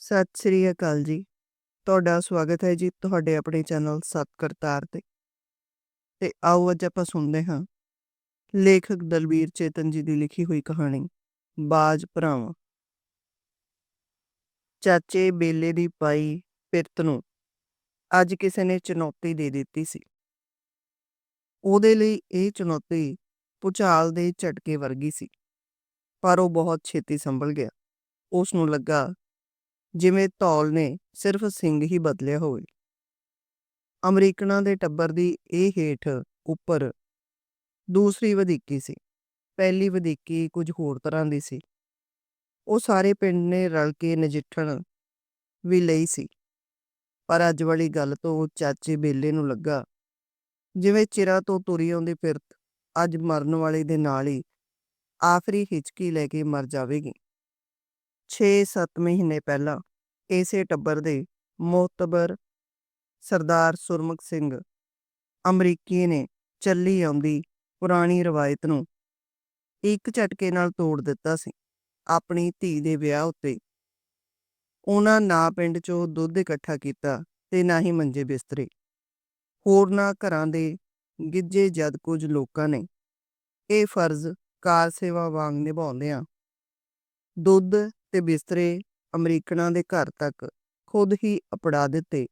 ਸਤਿ ਸ੍ਰੀ ਅਕਾਲ ਜੀ। ਤੁਹਾਡਾ ਸਵਾਗਤ ਹੈ ਜੀ ਤੁਹਾਡੇ ਆਪਣੇ ਚੈਨਲ ਸਤ ਕਰਤਾਰ ਤੇ। ਤੇ ਆਓ ਅੱਜ ਆਪਾਂ ਸੁਣਦੇ ਹਾਂ। ਲੇਖਕ ਦਲਬੀਰ ਚੇਤਨ ਜੀ ਦੀ ਲਿਖੀ ਹੋਈ ਕਹਾਣੀ, ਬਾਜ ਭਰਾਵਾਂ। ਚਾਚੇ ਬੇਲੇ ਦੀ ਪਾਈ ਪਿਰਤ ਨੂੰ ਅੱਜ ਕਿਸੇ ਨੇ ਚੁਣੌਤੀ ਦੇ ਦਿੱਤੀ ਸੀ। ਉਹਦੇ ਲਈ ਇਹ ਚੁਣੌਤੀ ਭੁਚਾਲ ਦੇ ਝਟਕੇ ਵਰਗੀ ਸੀ। ਪਰ ਉਹ ਬਹੁਤ ਛੇਤੀ ਸੰਭਲ ਗਿਆ। ਉਸ ਨੂੰ ਲੱਗਾ ਜਿਵੇਂ ਧੌਲ ਨੇ ਸਿਰਫ ਸਿੰਘ ਹੀ ਬਦਲਿਆ ਹੋਵੇ। ਅਮਰੀਕਨਾਂ ਦੇ ਟੱਬਰ ਦੀ ਇਹ ਹੇਠ ਉੱਪਰ ਦੂਸਰੀ ਵਧੀਕੀ ਸੀ। ਪਹਿਲੀ ਵਧੀਕੀ ਕੁਝ ਹੋਰ ਤਰ੍ਹਾਂ ਦੀ ਸੀ। ਉਹ ਸਾਰੇ ਪਿੰਡ ਨੇ ਰਲ ਕੇ ਨਜਿੱਠਣ ਵੀ ਲਈ ਸੀ। ਪਰ ਅੱਜ ਵਾਲੀ ਗੱਲ ਤੋਂ ਚਾਚੇ ਬੇਲੇ ਨੂੰ ਲੱਗਾ, ਜਿਵੇਂ ਚਿਰਾਂ ਤੋਂ ਤੁਰੀ ਆਉਂਦੀ ਫਿਰਤ, ਅੱਜ ਮਰਨ ਵਾਲੇ ਦੇ ਨਾਲ ਹੀ ਆਖਰੀ ਹਿਚਕੀ ਲੈ ਕੇ ਮਰ ਜਾਵੇਗੀ। 6-7 ਮਹੀਨੇ ਪਹਿਲਾਂ ਇਸੇ ਟੱਬਰ ਦੇ ਮੋਤਬਰ ਸਰਦਾਰ ਸੁਰਮੁਖ ਸਿੰਘ ਅਮਰੀਕੀ ਨੇ ਚੱਲੀ ਆਉਂਦੀ ਪੁਰਾਣੀ ਰਵਾਇਤ ਨੂੰ ਇੱਕ ਝਟਕੇ ਨਾਲ ਤੋੜ ਦਿੱਤਾ ਸੀ। ਆਪਣੀ ਧੀ ਦੇ ਵਿਆਹ ਉੱਤੇ ਉਹਨਾਂ ਨਾ ਪਿੰਡ 'ਚੋਂ ਦੁੱਧ ਇਕੱਠਾ ਕੀਤਾ ਤੇ ਨਾ ਹੀ ਮੰਜੇ ਬਿਸਤਰੇ। ਹੋਰਨਾਂ ਘਰਾਂ ਦੇ ਗਿੱਜੇ ਜਦ ਕੁਝ ਲੋਕਾਂ ਨੇ ਇਹ ਫਰਜ਼ ਕਾਰ ਸੇਵਾ ਵਾਂਗ ਨਿਭਾਉਂਦਿਆਂ ਦੁੱਧ ਤੇ ਬਿਸਤਰੇ ਅਮਰੀਕਨਾਂ ਦੇ ਘਰ ਤੱਕ ਖੁਦ ਹੀ ਅਪੜਾ ਦਿੱਤੇ।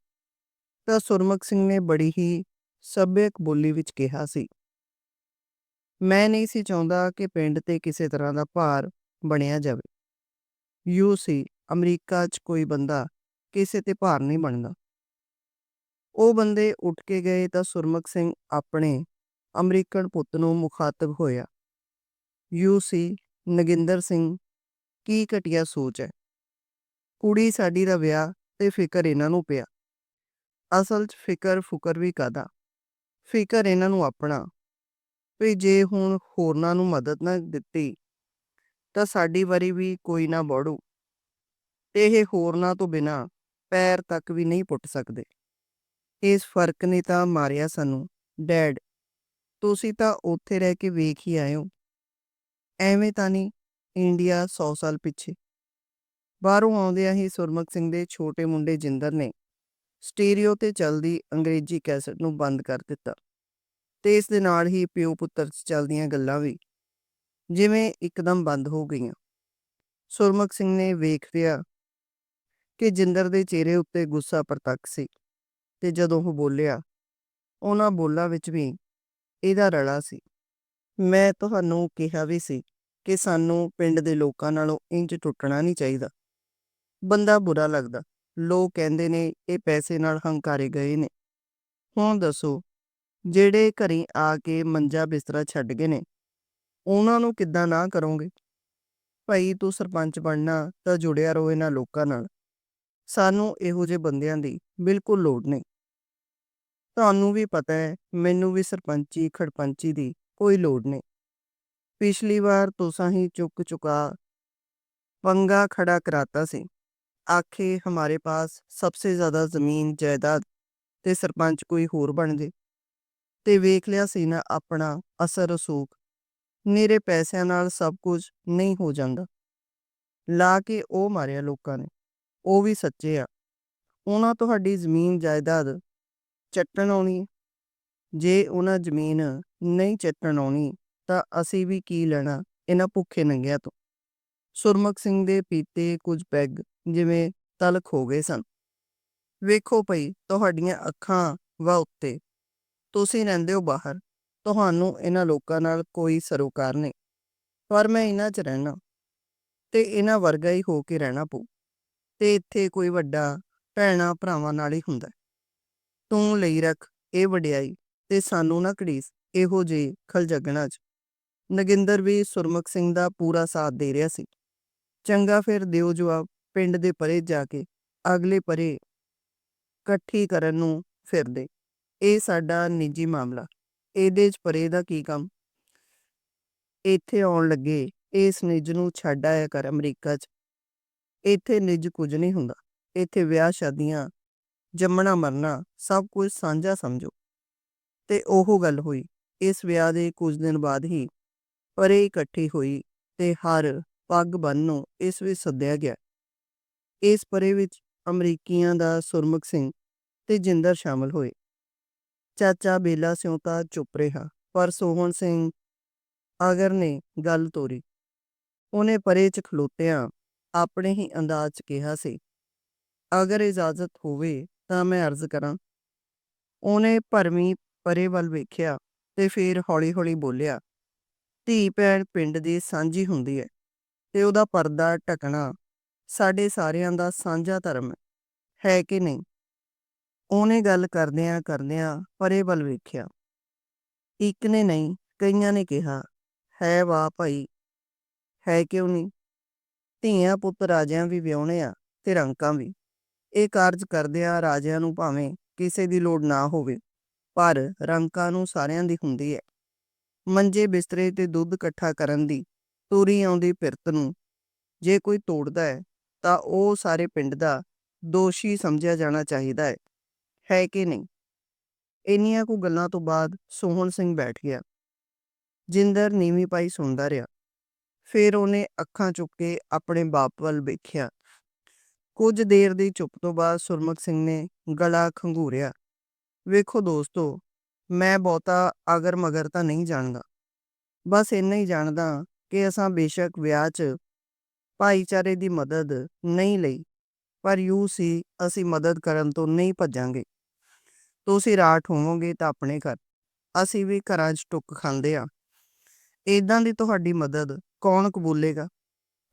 ਤਾਂ ਸੁਰਮੁਖ ਸਿੰਘ ਨੇ ਬੜੀ ਹੀ ਸੱਭਿਅਕ ਬੋਲੀ ਵਿੱਚ ਕਿਹਾ ਸੀ, ਮੈਂ ਨਹੀਂ ਸੀ ਚਾਹੁੰਦਾ ਕਿ ਪਿੰਡ ਤੇ ਕਿਸੇ ਤਰ੍ਹਾਂ ਦਾ ਭਾਰ ਬਣਿਆ ਜਾਵੇ। ਯੂ ਸੀ, ਅਮਰੀਕਾ 'ਚ ਕੋਈ ਬੰਦਾ ਕਿਸੇ ਤੇ ਭਾਰ ਨਹੀਂ ਬਣਦਾ। ਉਹ ਬੰਦੇ ਉੱਠ ਕੇ ਗਏ ਤਾਂ ਸੁਰਮੁਖ ਸਿੰਘ ਆਪਣੇ ਅਮਰੀਕਨ ਪੁੱਤ ਨੂੰ ਮੁਖਾਤਬ ਹੋਇਆ। ਯੂ ਸੀ, ਨਗਿੰਦਰ ਸਿੰਘ ਕੀ ਘਟੀਆ ਸੋਚ ਹੈ ਕੁੜੀ ਸਾਡੀ ਦਾ ਵਿਆਹ ਤੇ ਫਿਕਰ ਇਹਨਾਂ ਨੂੰ ਪਿਆ। ਅਸਲ 'ਚ ਫਿਕਰ ਫੁਕਰ ਵੀ ਕਾਦਾ ਫਿਕਰ ਇਹਨਾਂ ਨੂੰ ਆਪਣਾ। ਵੀ ਜੇ ਹੁਣ ਹੋਰਨਾਂ ਨੂੰ ਮਦਦ ਨਾ ਦਿੱਤੀ, ਤਾਂ ਸਾਡੀ ਵਾਰੀ ਵੀ ਕੋਈ ਨਾ ਬੜੂ। ਤੇ ਇਹ ਹੋਰਨਾਂ ਤੋਂ ਬਿਨਾ ਪੈਰ ਤੱਕ ਵੀ ਨਹੀਂ ਪੁੱਟ ਸਕਦੇ। ਇਸ ਫ਼ਰਕ ਨੇ ਤਾਂ ਮਾਰਿਆ ਸਾਨੂੰ, ਡੈਡ। ਤੁਸੀਂ ਤਾਂ ਉੱਥੇ ਰਹਿ ਕੇ ਵੇਖ ਹੀ ਆਏ ਹੋ। ਐਵੇਂ ਤਾਂ ਨਹੀਂ ਇੰਡੀਆ 100 ਸਾਲ ਪਿੱਛੇ। ਬਾਹਰੋਂ ਆਉਂਦਿਆਂ ਹੀ ਸੁਰਮੁਖ ਸਿੰਘ ਦੇ ਛੋਟੇ ਮੁੰਡੇ ਜਿੰਦਰ ਨੇ ਸਟੀਰੀਓ ਤੇ ਚੱਲਦੀ ਅੰਗਰੇਜ਼ੀ ਕੈਸਟ ਨੂੰ ਬੰਦ ਕਰ ਦਿੱਤਾ ਤੇ ਇਸ ਦੇ ਨਾਲ ਹੀ ਪਿਓ ਪੁੱਤਰ ਚੱਲਦੀਆਂ ਗੱਲਾਂ ਵੀ ਜਿਵੇਂ ਇੱਕਦਮ ਬੰਦ ਹੋ ਗਈਆਂ। ਸੁਰਮੁਖ ਸਿੰਘ ਨੇ ਵੇਖ ਲਿਆ ਕਿ ਜਿੰਦਰ ਦੇ ਚਿਹਰੇ ਉੱਤੇ ਗੁੱਸਾ ਪ੍ਰਤੱਖ ਸੀ ਤੇ ਜਦੋਂ ਉਹ ਬੋਲਿਆ, ਉਹਨਾਂ ਬੋਲਾਂ ਵਿੱਚ ਵੀ ਇਹਦਾ ਰਲਾ ਸੀ। ਮੈਂ ਤੁਹਾਨੂੰ ਕਿਹਾ ਵੀ ਸੀ ਕਿ ਸਾਨੂੰ ਪਿੰਡ ਦੇ ਲੋਕਾਂ ਨਾਲੋਂ ਇੰਜ ਟੁੱਟਣਾ ਨਹੀਂ ਚਾਹੀਦਾ। ਬੰਦਾ ਬੁਰਾ ਲੱਗਦਾ। ਲੋਕ ਕਹਿੰਦੇ ਨੇ, ਇਹ ਪੈਸੇ ਨਾਲ ਹੰਕਾਰੇ ਗਏ ਨੇ। ਹੁਣ ਦੱਸੋ, ਜਿਹੜੇ ਘਰੇ ਆ ਕੇ ਮੰਜਾ ਬਿਸਤਰਾ ਛੱਡ ਗਏ ਨੇ, ਉਹਨਾਂ ਨੂੰ ਕਿੱਦਾਂ ਨਾ ਕਰੋਗੇ? ਭਾਈ ਤੂੰ ਸਰਪੰਚ ਬਣਨਾ ਤਾਂ ਜੁੜਿਆ ਰਹੋ ਇਹਨਾਂ ਲੋਕਾਂ ਨਾਲ। ਸਾਨੂੰ ਇਹੋ ਜਿਹੇ ਬੰਦਿਆਂ ਦੀ ਬਿਲਕੁਲ ਲੋੜ ਨਹੀਂ। ਤੁਹਾਨੂੰ ਵੀ ਪਤਾ ਹੈ, ਮੈਨੂੰ ਵੀ ਸਰਪੰਚੀ, ਖੜਪੰਚੀ ਦੀ ਕੋਈ ਲੋੜ ਨਹੀਂ। ਪਿਛਲੀ ਵਾਰ ਤੁਸੀਂ ਹੀ ਚੁੱਕ ਚੁਕਾ पंगा खड़ा कराता ਸੀ ਆਖੇ ਹਮਾਰੇ ਪਾਸ ਸਭਸੇ ਜ਼ਿਆਦਾ ਜ਼ਮੀਨ ਜਾਇਦਾਦ ਤੇ ਸਰਪੰਚ ਕੋਈ ਹੋਰ ਬਣ ਜੇ ਤੇ ਵੇਖ ਲਿਆ ਸੀ ਨਾ ਆਪਣਾ ਅਸਰ ਰਸੂਖ ਮੇਰੇ ਪੈਸਿਆਂ ਨਾਲ ਸਭ ਕੁਝ ਨਹੀਂ ਹੋ ਜਾਂਦਾ ਲਾ ਕੇ ਉਹ ਮਾਰਿਆ ਲੋਕਾਂ ਨੇ ਉਹ ਵੀ ਸੱਚੇ ਆ ਉਹਨਾਂ ਤੁਹਾਡੀ ਜ਼ਮੀਨ ਜਾਇਦਾਦ ਚੱਟਣ ਆਉਣੀ ਜੇ ਉਹਨਾਂ ਜ਼ਮੀਨ ਨਹੀਂ ਚੱਟਣ ਆਉਣੀ ਤਾਂ ਅਸੀਂ ਵੀ ਕੀ ਲੈਣਾ? ਇਹਨਾਂ ਭੁੱਖੇ ਨੰਗਿਆਂ ਤੋਂ। ਸੁਰਮੁਖ ਸਿੰਘ ਦੇ ਪੀਤੇ ਕੁਝ ਪੈਗ ਜਿਵੇਂ ਤਲਖ ਹੋ ਗਏ ਸਨ। ਵੇਖੋ ਭਈ, ਤੁਹਾਡੀਆਂ ਅੱਖਾਂ ਵਾ ਉੱਤੇ। ਤੁਸੀਂ ਰਹਿੰਦੇ ਹੋ ਬਾਹਰ। ਤੁਹਾਨੂੰ ਇਹਨਾਂ ਲੋਕਾਂ ਨਾਲ ਕੋਈ ਸਰੋਕਾਰ ਨਹੀਂ। ਪਰ ਮੈਂ ਇਹਨਾਂ 'ਚ ਰਹਿਣਾ। ਤੇ ਇਹਨਾਂ ਵਰਗਾ ਹੀ ਹੋ ਕੇ ਰਹਿਣਾ ਪਊ। ਤੇ ਇੱਥੇ ਕੋਈ ਵੱਡਾ ਭੈਣਾ ਭਰਾਵਾਂ ਨਾਲ ਹੀ ਹੁੰਦਾ। ਤੂੰ ਲਈ ਰੱਖ ਇਹ ਵਡਿਆਈ ਤੇ ਸਾਨੂੰ ਨਾ ਘੜੀਸ ਇਹੋ ਜੇ ਖਲ ਜਗਣਾ 'ਚ। ਨਗਿੰਦਰ ਵੀ ਸੁਰਮੁਖ ਸਿੰਘ ਦਾ ਪੂਰਾ ਸਾਥ ਦੇ ਰਿਹਾ ਸੀ। ਚੰਗਾ ਫਿਰ ਦਿਓ ਜਵਾਬ, ਪਿੰਡ ਦੇ ਪਰੇ ਜਾ ਕੇ ਅਗਲੇ ਪਰੇ ਇਕੱਠੀ ਕਰਨ ਨੂੰ ਫਿਰਦੇ। ਇਹ ਸਾਡਾ ਨਿੱਜੀ ਮਾਮਲਾ। ਇਹਦੇ 'ਚ ਪਰੇ ਦਾ ਕੀ ਕੰਮ? ਇੱਥੇ ਆਉਣ ਲੱਗੇ, ਇਸ ਨਿੱਜ ਨੂੰ ਛੱਡ ਆਇਆ ਕਰ ਅਮਰੀਕਾ 'ਚ। ਇੱਥੇ ਨਿੱਜ ਕੁਝ ਨਹੀਂ ਹੁੰਦਾ। ਇੱਥੇ ਵਿਆਹ ਸ਼ਾਦੀਆਂ, ਜੰਮਣਾ ਮਰਨਾ, ਸਭ ਕੁਝ ਸਾਂਝਾ ਸਮਝੋ। ਤੇ ਉਹ ਗੱਲ ਹੋਈ। ਇਸ ਵਿਆਹ ਦੇ ਕੁਝ ਦਿਨ ਬਾਅਦ ਹੀ ਪਰੇ ਇਕੱਠੀ ਹੋਈ ਤੇ ਹਰ ਪੱਗ ਬੰਨ ਨੂੰ ਇਸ ਵਿੱਚ ਸੱਦਿਆ ਗਿਆ। ਇਸ ਪਰੇ ਵਿੱਚ ਅਮਰੀਕੀਆਂ ਦਾ ਸੁਰਮੁਖ ਸਿੰਘ ਤੇ ਜਿੰਦਰ ਸ਼ਾਮਲ ਹੋਏ। ਚਾਚਾ ਬੇਲਾ ਸਿਉਂ ਤਾਂ ਚੁੱਪ ਰਿਹਾ, ਪਰ ਸੋਹਣ ਸਿੰਘ ਆਗਰ ਨੇ ਗੱਲ ਤੋਰੀ। ਉਹਨੇ ਪਰੇ 'ਚ ਖਲੋਤਿਆਂ ਆਪਣੇ ਹੀ ਅੰਦਾਜ਼ 'ਚ ਕਿਹਾ ਸੀ, ਅਗਰ ਇਜਾਜ਼ਤ ਹੋਵੇ ਤਾਂ ਮੈਂ ਅਰਜ਼ ਕਰਾਂ। ਉਹਨੇ ਭਰਮੀ ਪਰੇ ਵੱਲ ਵੇਖਿਆ ਤੇ ਫਿਰ ਹੌਲੀ-ਹੌਲੀ ਬੋਲਿਆ ਧੀ ਭੈਣ ਪਿੰਡ ਦੀ ਸਾਂਝੀ ਹੁੰਦੀ ਹੈ ਤੇ ਉਹਦਾ ਪਰਦਾ ਢਕਣਾ ਸਾਡੇ ਸਾਰਿਆਂ ਦਾ ਸਾਂਝਾ ਧਰਮ ਹੈ ਹੈ ਕਿ ਨਹੀਂ? ਉਹਨੇ ਗੱਲ ਕਰਦਿਆਂ ਕਰਦਿਆਂ ਪਰੇ ਵੱਲ ਵੇਖਿਆ। ਇੱਕ ਨੇ ਨਹੀਂ, ਕਈਆਂ ਨੇ ਕਿਹਾ, ਹੈ ਵਾਹ ਭਾਈ, ਹੈ ਕਿਉਂ ਨਹੀਂ? ਧੀਆਂ ਪੁੱਤ ਰਾਜਿਆਂ ਵੀ ਵਿਆਹੁਣੇ ਆ ਤੇ ਰੰਕਾਂ ਵੀ। ਇਹ ਕਾਰਜ ਕਰਦਿਆਂ ਰਾਜਿਆਂ ਨੂੰ ਭਾਵੇਂ ਕਿਸੇ ਦੀ ਲੋੜ ਨਾ ਹੋਵੇ, ਪਰ ਰੰਕਾਂ ਨੂੰ ਸਾਰਿਆਂ ਦੀ ਹੁੰਦੀ ਹੈ ਮੰਜੇ ਬਿਸਤਰੇ ਤੇ ਦੁੱਧ ਇਕੱਠਾ ਕਰਨ ਦੀ ਤੂਰੀ ਆਉਂਦੀ ਪਿਰਤ ਨੂੰ। ਜੇ ਕੋਈ ਤੋੜਦਾ ਹੈ, ਤਾਂ ਉਹ ਸਾਰੇ ਪਿੰਡ ਦਾ ਦੋਸ਼ੀ ਸਮਝਿਆ ਜਾਣਾ ਚਾਹੀਦਾ ਹੈ। ਹੈ ਕਿ ਨਹੀਂ? ਇੰਨੀਆਂ ਕੁ ਗੱਲਾਂ ਤੋਂ ਬਾਅਦ ਸੋਹਣ ਸਿੰਘ ਬੈਠ ਗਿਆ। ਜਿੰਦਰ ਨੀਵੀਂ ਪਾਈ ਸੁਣਦਾ ਰਿਹਾ। ਫਿਰ ਉਹਨੇ ਅੱਖਾਂ ਚੁੱਕ ਕੇ ਆਪਣੇ ਬਾਪ ਵੱਲ ਵੇਖਿਆ। ਕੁਝ ਦੇਰ ਦੀ ਚੁੱਪ ਤੋਂ ਬਾਅਦ ਸੁਰਮੁਖ ਸਿੰਘ ਨੇ ਗਲਾ ਖੰਗੂਰਿਆ। ਵੇਖੋ ਦੋਸਤੋ ਮੈਂ ਬਹੁਤਾ ਅਗਰ ਮਗਰ ਤਾਂ ਨਹੀਂ ਜਾਣਦਾ। ਬਸ ਇੰਨਾ ਹੀ ਜਾਣਦਾ ਕਿ ਅਸਾਂ ਬੇਸ਼ੱਕ ਵਿਆਹ 'ਚ ਭਾਈਚਾਰੇ ਦੀ ਮਦਦ ਨਹੀਂ ਲਈ, ਪਰ ਯੂ ਸੀ ਅਸੀਂ ਮਦਦ ਕਰਨ ਤੋਂ ਨਹੀਂ ਭੱਜਾਂਗੇ। ਤੁਸੀਂ ਰਾਠ ਹੋਵੋਗੇ ਤਾਂ ਆਪਣੇ ਘਰ, ਅਸੀਂ ਵੀ ਘਰਾਂ 'ਚ ਟੁੱਕ ਖਾਂਦੇ ਆ ਇਦਾਂ ਦੀ ਤੁਹਾਡੀ ਮਦਦ ਕੌਣ ਕਬੂਲੇਗਾ?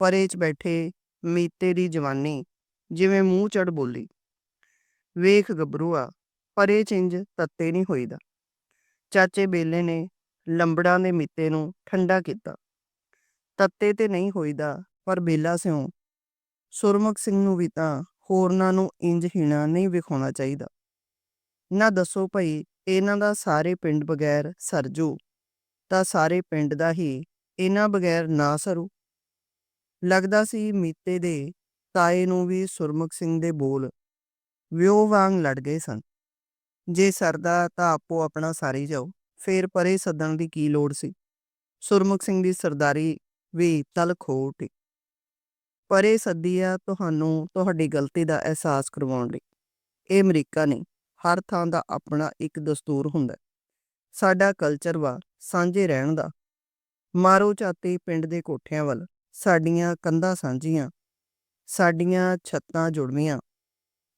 ਪਰੇ 'ਚ ਬੈਠੇ ਮੀਤੇ ਦੀ ਜਵਾਨੀ ਜਿਵੇਂ ਮੂੰਹ ਚੜ ਬੋਲੀ। ਵੇਖ ਗੱਭਰੂਆ ਪਰੇ ਚਿੰਜ ਤੱਤੇ ਨਹੀਂ ਹੋਈਦਾ। ਚਾਚੇ ਬੇਲੇ ਨੇ ਲੰਬੜਾਂ ਦੇ ਮਿੱਤੇ ਨੂੰ ਠੰਡਾ ਕੀਤਾ। ਤੱਤੇ ਤੇ ਨਹੀਂ ਹੋਈਦਾ, ਪਰ ਬੇਲਾ ਸਿਉ। ਸੁਰਮੁਖ ਸਿੰਘ ਨੂੰ ਵੀ ਤਾਂ ਹੋਰਨਾਂ ਨੂੰ ਇੰਜ ਹੀਣਾ ਨਹੀਂ ਵਿਖਾਉਣਾ ਚਾਹੀਦਾ। ਨਾ ਦੱਸੋ ਭਈ, ਇਹਨਾਂ ਦਾ ਸਾਰੇ ਪਿੰਡ ਬਗੈਰ ਸਰਜੂ ਤਾਂ ਸਾਰੇ ਪਿੰਡ ਦਾ ਹੀ ਇਹਨਾਂ ਬਗੈਰ ਨਾ ਸਰੂ। ਲੱਗਦਾ ਸੀ ਮੀਤੇ ਦੇ ਤਾਏ ਨੂੰ ਵੀ ਸੁਰਮੁਖ ਸਿੰਘ ਦੇ ਬੋਲ ਵਿਉ ਵਾਂਗ ਲੜ ਗਏ ਸਨ। ਜੇ ਸਰਦਾ ਤਾਂ ਆਪੋ ਆਪਣਾ ਸਾਰੀ ਜਾਓ। ਫੇਰ ਪਰੇ ਸੱਦਣ ਦੀ ਕੀ ਲੋੜ ਸੀ? ਸੁਰਮੁਖ ਸਿੰਘ ਦੀ ਸਰਦਾਰੀ ਵੀ ਤਲ ਖੋਟੀ ਪਰੇ ਸੱਦੀਆ ਤੁਹਾਨੂੰ ਤੁਹਾਡੀ ਗਲਤੀ ਦਾ ਅਹਿਸਾਸ ਕਰਵਾਉਣ ਲਈ। ਇਹ ਅਮਰੀਕਾ ਨਹੀਂ, ਹਰ ਥਾਂ ਦਾ ਆਪਣਾ ਇੱਕ ਦਸਤੂਰ ਹੁੰਦਾ ਸਾਡਾ ਕਲਚਰ ਵਾ, ਸਾਂਝੇ ਰਹਿਣ ਦਾ। ਮਾਰੋ ਚਾਤੀ ਪਿੰਡ ਦੇ ਕੋਠਿਆਂ ਵੱਲ, ਸਾਡੀਆਂ ਕੰਧਾਂ ਸਾਂਝੀਆਂ, ਸਾਡੀਆਂ ਛੱਤਾਂ ਜੁੜਵੀਆਂ।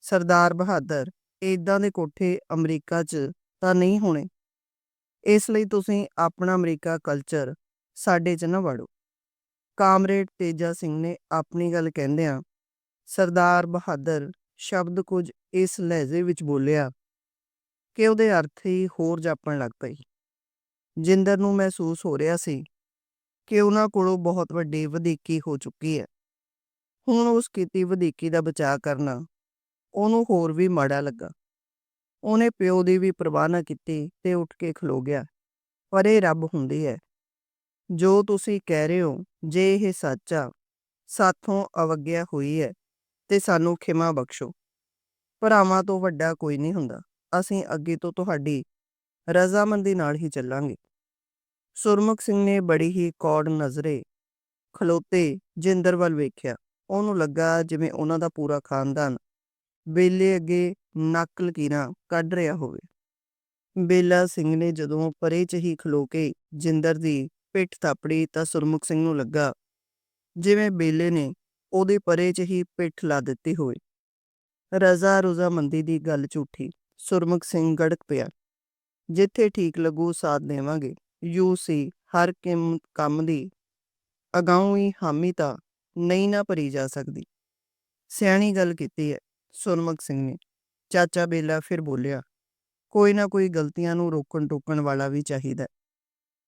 ਸਰਦਾਰ ਬਹਾਦਰ ਇਦਾਂ ਦੇ ਕੋਠੇ ਅਮਰੀਕਾ 'ਚ ਤਾਂ ਨਹੀਂ ਹੋਣੇ। ਇਸ ਲਈ ਤੁਸੀਂ ਆਪਣਾ ਅਮਰੀਕਾ ਕਲਚਰ ਸਾਡੇ 'ਚ ਨਾ ਵੜੋ। ਕਾਮਰੇਡ ਤੇਜਾ ਸਿੰਘ ਨੇ ਆਪਣੀ ਗੱਲ ਕਹਿੰਦਿਆਂ ਸਰਦਾਰ ਬਹਾਦਰ ਸ਼ਬਦ ਕੁਝ ਇਸ ਲਹਿਜ਼ੇ ਵਿੱਚ ਬੋਲਿਆ ਕਿ ਉਹਦੇ ਅਰਥ ਹੀ ਹੋਰ ਜਾਪਣ ਲੱਗ ਪਈ। ਜਿੰਦਰ ਨੂੰ ਮਹਿਸੂਸ ਹੋ ਰਿਹਾ ਸੀ ਕਿ ਉਹਨਾਂ ਕੋਲੋਂ ਬਹੁਤ ਵੱਡੀ ਵਧੀਕੀ ਹੋ ਚੁੱਕੀ ਹੈ। ਹੁਣ ਉਸ ਕੀਤੀ ਵਧੀਕੀ ਦਾ ਬਚਾਅ ਕਰਨਾ ਉਹਨੂੰ ਹੋਰ ਵੀ ਮਾੜਾ ਲੱਗਾ। ਉਹਨੇ ਪਿਓ ਦੀ ਵੀ ਪਰਵਾਹ ਨਾ ਕੀਤੀ ਤੇ ਉੱਠ ਕੇ ਖਲੋ ਗਿਆ। ਪਰ ਇਹ ਰੱਬ ਹੁੰਦੀ ਹੈ। ਜੋ ਤੁਸੀਂ ਕਹਿ ਰਹੇ ਹੋ, ਜੇ ਇਹ ਸੱਚ ਆ, ਸਾਥੋਂ ਅਵਗਿਆ ਹੋਈ ਹੈ ਤੇ ਸਾਨੂੰ ਖਿਮਾ ਬਖਸ਼ੋ। ਭਰਾਵਾਂ ਤੋਂ ਵੱਡਾ ਕੋਈ ਨਹੀਂ ਹੁੰਦਾ। ਅਸੀਂ ਅੱਗੇ ਤੋਂ ਤੁਹਾਡੀ ਰਜ਼ਾਮੰਦੀ ਨਾਲ ਹੀ ਚੱਲਾਂਗੇ। ਸੁਰਮੁਖ ਸਿੰਘ ਨੇ ਬੜੀ ਹੀ ਕੌੜ ਨਜ਼ਰੇ ਖਲੋਤੇ ਜਿੰਦਰ ਵੱਲ ਵੇਖਿਆ। ਉਹਨੂੰ ਲੱਗਾ ਜਿਵੇਂ ਉਹਨਾਂ ਦਾ ਪੂਰਾ ਖਾਨਦਾਨ ਬੇਲੇ ਅੱਗੇ ਨੱਕ ਲਕੀਰਾਂ ਕੱਢ ਰਿਹਾ ਹੋਵੇ। ਬੇਲਾ ਸਿੰਘ ਨੇ ਜਦੋਂ ਪਰੇ ਚ ਹੀ ਖਲੋ ਕੇ ਜਿੰਦਰ ਦੀ ਪਿੱਠ ਥਾਪੜੀ ਤਾਂ ਸੁਰਮੁਖ ਸਿੰਘ ਨੂੰ ਲੱਗਾ, ਜਿਵੇਂ ਬੇਲੇ ਨੇ ਉਹਦੇ ਪਰੇ ਚ ਹੀ ਪਿੱਠ ਲਾ ਦਿੱਤੀ ਹੋਵੇ। ਰਜ਼ਾ ਰੁਜ਼ਾਮੰਦੀ ਦੀ ਗੱਲ ਝੂਠੀ, ਸੁਰਮੁਖ ਸਿੰਘ ਗੜਕ ਪਿਆ। ਜਿੱਥੇ ਠੀਕ ਲੱਗੂ ਸਾਥ ਦੇਵਾਂਗੇ, ਯੂ ਸੀ ਹਰ ਕਿਮ ਕੰਮ ਦੀ ਅਗਾਉਂ ਹੀ ਹਾਮੀ ਤਾਂ ਨਹੀਂ ਨਾ ਭਰੀ ਜਾ ਸਕਦੀ। ਸਿਆਣੀ ਗੱਲ ਕੀਤੀ ਹੈ ਸੁਰਮੁਖ ਸਿੰਘ ਨੇ। ਚਾਚਾ ਬੇਲਾ ਫਿਰ ਬੋਲਿਆ, ਕੋਈ ਨਾ ਕੋਈ ਗਲਤੀਆਂ ਨੂੰ ਰੋਕਣ ਟੋਕਣ ਵਾਲਾ ਵੀ ਚਾਹੀਦਾ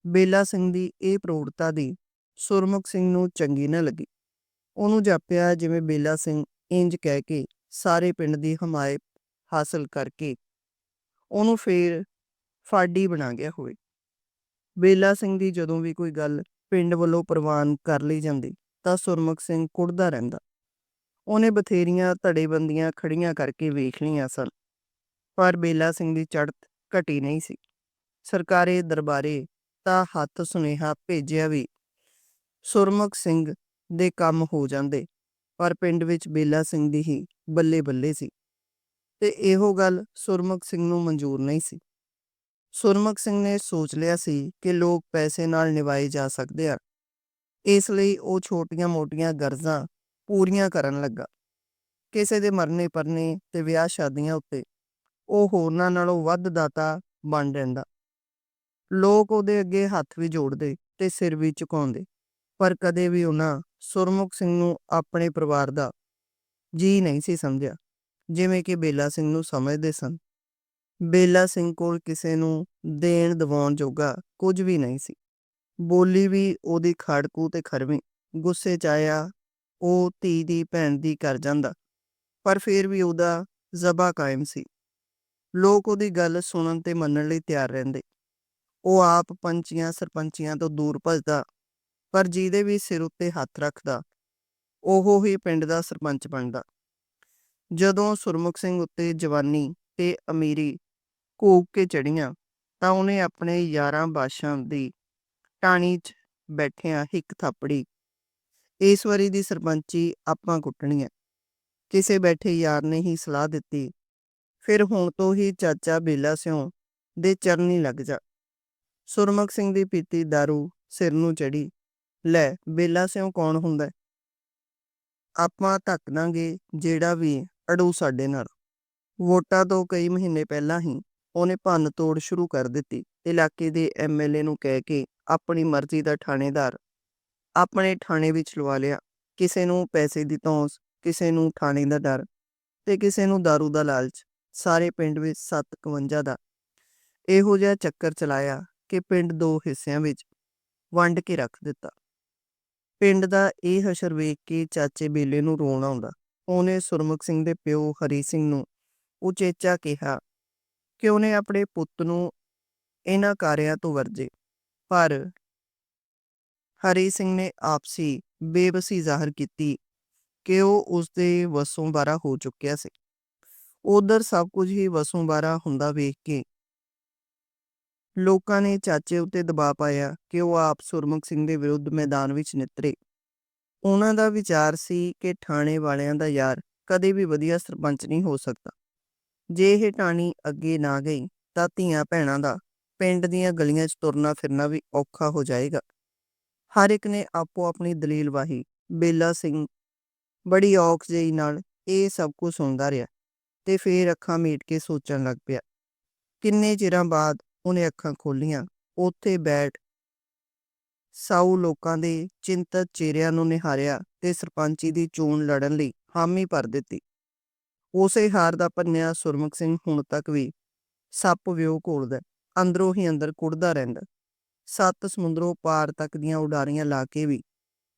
ਬੇਲਾ ਸਿੰਘ ਦੀ ਇਹ ਪ੍ਰੋੜਤਾ ਦੀ ਸੁਰਮੁਖ ਸਿੰਘ ਨੂੰ ਚੰਗੀ ਨਾ ਲੱਗੀ। ਉਹਨੂੰ ਜਾਪਿਆ ਜਿਵੇਂ ਬੇਲਾ ਸਿੰਘ ਇੰਜ ਕਹਿ ਕੇ ਸਾਰੇ ਪਿੰਡ ਦੀ ਹਮਾਇਤ ਹਾਸਲ ਕਰਕੇ ਉਹਨੂੰ ਫੇਰ ਫਾਡੀ ਬਣਾ ਗਿਆ ਹੋਵੇ। ਬੇਲਾ ਸਿੰਘ ਦੀ ਜਦੋਂ ਵੀ ਕੋਈ ਗੱਲ ਪਿੰਡ ਵੱਲੋਂ ਪ੍ਰਵਾਨ ਕਰ ਲਈ ਜਾਂਦੀ ਤਾਂ ਸੁਰਮੁਖ ਸਿੰਘ ਕੁੜਦਾ ਰਹਿੰਦਾ। ਉਹਨੇ ਬਥੇਰੀਆਂ ਧੜੇਬੰਦੀਆਂ ਖੜੀਆਂ ਕਰਕੇ ਵੇਖ ਲਈਆਂ ਸਨ। ਪਰ ਬੇਲਾ ਸਿੰਘ ਦੀ ਚੜ੍ਹਤ ਘਟੀ ਨਹੀਂ ਸੀ। ਸਰਕਾਰੇ ਦਰਬਾਰੇ ਤਾਂ ਹੱਥ ਸੁਨੇਹਾ ਭੇਜਿਆ ਵੀ ਸੁਰਮੁਖ ਸਿੰਘ ਦੇ ਕੰਮ ਹੋ ਜਾਂਦੇ, ਪਰ ਪਿੰਡ ਵਿੱਚ ਬੇਲਾ ਸਿੰਘ ਦੀ ਹੀ ਬੱਲੇ ਬੱਲੇ ਸੀ। ਤੇ ਇਹੋ ਗੱਲ ਸੁਰਮੁਖ ਸਿੰਘ ਨੂੰ ਮਨਜ਼ੂਰ ਨਹੀਂ ਸੀ। ਸੁਰਮੁਖ ਸਿੰਘ ਨੇ ਸੋਚ ਲਿਆ ਸੀ ਕਿ ਲੋਕ ਪੈਸੇ ਨਾਲ ਨਿਭਾਏ ਜਾ ਸਕਦੇ ਆ ਇਸ ਲਈ ਉਹ ਛੋਟੀਆਂ-ਮੋਟੀਆਂ ਗਰਜ਼ਾਂ ਪੂਰੀਆਂ ਕਰਨ ਲੱਗਾ। ਕਿਸੇ ਦੇ ਮਰਨੇ ਪਰਨੇ ਤੇ ਵਿਆਹ ਸ਼ਾਦੀਆਂ ਉੱਤੇ ਉਹ ਹੋਰਨਾਂ ਨਾਲੋਂ ਵੱਧ ਦਾਤਾ ਬਣ ਜਾਂਦਾ ਲੋਕ ਉਹਦੇ ਅੱਗੇ ਹੱਥ ਵੀ ਜੋੜਦੇ ਤੇ ਸਿਰ ਵੀ ਝੁਕਾਉਂਦੇ, ਪਰ ਕਦੇ ਵੀ ਉਹਨਾਂ ਸੁਰਮੁਖ ਸਿੰਘ ਨੂੰ ਆਪਣੇ ਪਰਿਵਾਰ ਦਾ ਜੀ ਨਹੀਂ ਸੀ ਸਮਝਿਆ, ਜਿਵੇਂ ਕਿ ਬੇਲਾ ਸਿੰਘ ਨੂੰ ਸਮਝਦੇ ਸਨ। ਬੇਲਾ ਸਿੰਘ ਕੋਲ ਕਿਸੇ ਨੂੰ ਦੇਣ ਦਿਵਾਉਣ ਜੋਗਾ ਕੁਝ ਵੀ ਨਹੀਂ ਸੀ। ਬੋਲੀ ਵੀ ਉਹਦੀ ਖੜਕੂ ਤੇ ਖਰਵੀਂ, ਗੁੱਸੇ ਚ ਆਇਆ ਉਹ ਧੀ ਦੀ ਭੈਣ ਦੀ ਕਰ ਜਾਂਦਾ, ਪਰ ਫਿਰ ਵੀ ਉਹਦਾ ਜ਼ਬਾ ਕਾਇਮ ਸੀ। ਲੋਕ ਉਹਦੀ ਗੱਲ ਸੁਣਨ ਤੇ ਮੰਨਣ ਲਈ ਤਿਆਰ ਰਹਿੰਦੇ। ਉਹ ਆਪ ਪੰਚੀਆਂ ਸਰਪੰਚੀਆਂ ਤੋਂ ਦੂਰ ਭੱਜਦਾ, ਪਰ ਜਿਹਦੇ ਵੀ ਸਿਰ ਉੱਤੇ ਹੱਥ ਰੱਖਦਾ, ਉਹ ਹੀ ਪਿੰਡ ਦਾ ਸਰਪੰਚ ਬਣਦਾ। ਜਦੋਂ ਸੁਰਮੁਖ ਸਿੰਘ ਉੱਤੇ ਜਵਾਨੀ ਤੇ ਅਮੀਰੀ ਕੂਕ ਕੇ ਚੜੀਆਂ ਤਾਂ ਉਹਨੇ ਆਪਣੇ ਯਾਰਾਂ ਬਾਸ਼ਾਂ ਦੀ ਟਾਣੀ 'ਚ ਬੈਠਿਆਂ ਇੱਕ ਥਾਪੜੀ ਇਸ ਵਾਰੀ ਦੀ ਸਰਪੰਚੀ ਆਪਾਂ ਕੁੱਟਣੀ ਹੈ। ਕਿਸੇ ਬੈਠੇ ਯਾਰ ਨੇ ਹੀ ਸਲਾਹ ਦਿੱਤੀ। ਫਿਰ ਹੁਣ ਤੋਂ ਹੀ ਚਾਚਾ ਬੇਲਾ ਸਿਉ ਦੇ ਚਰਨੀ ਲੱਗ ਜਾ। ਸੁਰਮੁਖ ਸਿੰਘ ਦੀ ਪੀਤੀ दारू ਸਿਰ ਨੂੰ ਚੜੀ। ਲੈ, ਬੇਲਾ ਸਿਉ ਕੌਣ ਹੁੰਦਾ ਆਪਾਂ ਧੱਕ ਦਾਂਗੇ ਜਿਹੜਾ ਵੀ ਅੜੂ ਸਾਡੇ ਨਾਲ। ਵੋਟਾਂ ਤੋਂ ਕਈ ਮਹੀਨੇ ਪਹਿਲਾਂ ਹੀ ਉਹਨੇ ਭੰਨ ਤੋੜ ਸ਼ੁਰੂ ਕਰ ਦਿੱਤੀ। ਇਲਾਕੇ ਦੇ ਐਮਐਲਏ ਨੂੰ ਕਹਿ ਕੇ ਆਪਣੀ ਮਰਜ਼ੀ ਦਾ ਥਾਣੇਦਾਰ ਆਪਣੇ ਥਾਣੇ ਵਿੱਚ ਲਵਾ ਲਿਆ। ਕਿਸੇ ਨੂੰ ਪੈਸੇ ਦੀ ਧੌਂਸ, ਕਿਸੇ ਨੂੰ ਥਾਣੇ ਦਾ ਡਰ ਤੇ ਕਿਸੇ ਨੂੰ दारू ਦਾ ਲਾਲਚ। ਸਾਰੇ ਪਿੰਡ ਵਿੱਚ 751 ਦਾ ਇਹੋ ਜਿਹਾ ਚੱਕਰ ਚਲਾਇਆ ਕਿ ਪਿੰਡ ਦੋ ਹਿੱਸਿਆਂ ਵਿੱਚ ਵੰਡ ਕੇ ਰੱਖ ਦਿੱਤਾ। ਪਿੰਡ ਦਾ ਇਹ ਹਸ਼ਰ ਵੇਖ ਕੇ ਚਾਚੇ ਬੇਲੇ ਨੂੰ ਰੋਣ ਆਉਂਦਾ। ਉਹਨੇ ਸੁਰਮੁਖ ਸਿੰਘ ਦੇ ਪਿਓ ਹਰੀ ਸਿੰਘ ਨੂੰ ਉਚੇਚਾ ਕਿਹਾ ਕਿ ਉਹਨੇ ਆਪਣੇ ਪੁੱਤ ਨੂੰ ਇਹਨਾਂ ਕਾਰਿਆਂ ਤੋਂ ਵਰਜੇ? ਪਰ ਹਰੀ ਸਿੰਘ ਨੇ ਆਪਸੀ ਬੇਬਸੀ ਜ਼ਾਹਰ ਕੀਤੀ ਕਿ ਉਹ ਉਸ ਦੇ ਵਸੋਂ ਬਾਰਾ ਹੋ ਚੁੱਕਿਆ ਸੀ। ਉਧਰ ਸਭ ਕੁਝ ਹੀ ਵਸੋਂ ਬਾਰਾ ਹੁੰਦਾ ਵੇਖ ਕੇ ਲੋਕਾਂ ਨੇ ਚਾਚੇ ਉੱਤੇ ਦਬਾਅ ਪਾਇਆ ਕਿ ਉਹ ਆਪ ਸੁਰਮੁਖ ਸਿੰਘ ਦੇ ਵਿਰੁੱਧ ਮੈਦਾਨ ਵਿੱਚ ਨਿਤਰੇ। ਉਹਨਾਂ ਦਾ ਵਿਚਾਰ ਸੀ ਕਿ ਥਾਣੇ ਵਾਲਿਆਂ ਦਾ ਯਾਰ ਕਦੇ ਵੀ ਵਧੀਆ ਸਰਪੰਚ ਨਹੀਂ ਹੋ ਸਕਦਾ। ਜੇ ਇਹ ਟਾਣੀ ਅੱਗੇ ਨਾ ਗਈ ਤਾਂ ਧੀਆਂ ਭੈਣਾਂ ਦਾ ਪਿੰਡ ਦੀਆਂ ਗਲੀਆਂ 'ਚ ਤੁਰਨਾ ਫਿਰਨਾ ਵੀ ਔਖਾ ਹੋ ਜਾਏਗਾ। ਹਰ ਇੱਕ ਨੇ ਆਪੋ ਆਪਣੀ ਦਲੀਲ ਵਾਹੀ, ਬੇਲਾ ਸਿੰਘ ਬੜੀ ਔਖ ਜਿਹੀ ਨਾਲ ਇਹ ਸਭ ਕੁਝ ਸੁਣਦਾ ਰਿਹਾ ਤੇ ਫੇਰ ਅੱਖਾਂ ਮੀਟ ਕੇ ਸੋਚਣ ਲੱਗ ਪਿਆ। ਕਿੰਨੇ ਚਿਰਾਂ ਬਾਅਦ ਉਹਨੇ ਅੱਖਾਂ ਖੋਲੀਆਂ, ਉੱਥੇ ਬੈਠ ਸਾਊ ਲੋਕਾਂ ਦੇ ਚਿੰਤਤ ਚਿਹਰਿਆਂ ਨੂੰ ਨਿਹਾਰਿਆ ਤੇ ਸਰਪੰਚੀ ਦੀ ਚੋਣ ਲੜਨ ਲਈ ਹਾਮੀ ਭਰ ਦਿੱਤੀ। ਉਸੇ ਹਾਰ ਦਾ ਪੰਨਿਆ ਸੁਰਮੁਖ ਸਿੰਘ ਹੁਣ ਤੱਕ ਵੀ ਸੱਪ ਵਿਉ ਘੋਲਦਾ, ਅੰਦਰੋਂ ਹੀ ਅੰਦਰ ਕੁੜਦਾ ਰਹਿੰਦਾ। ਸੱਤ ਸਮੁੰਦਰੋਂ ਪਾਰ ਤੱਕ ਦੀਆਂ ਉਡਾਰੀਆਂ ਲਾ ਕੇ ਵੀ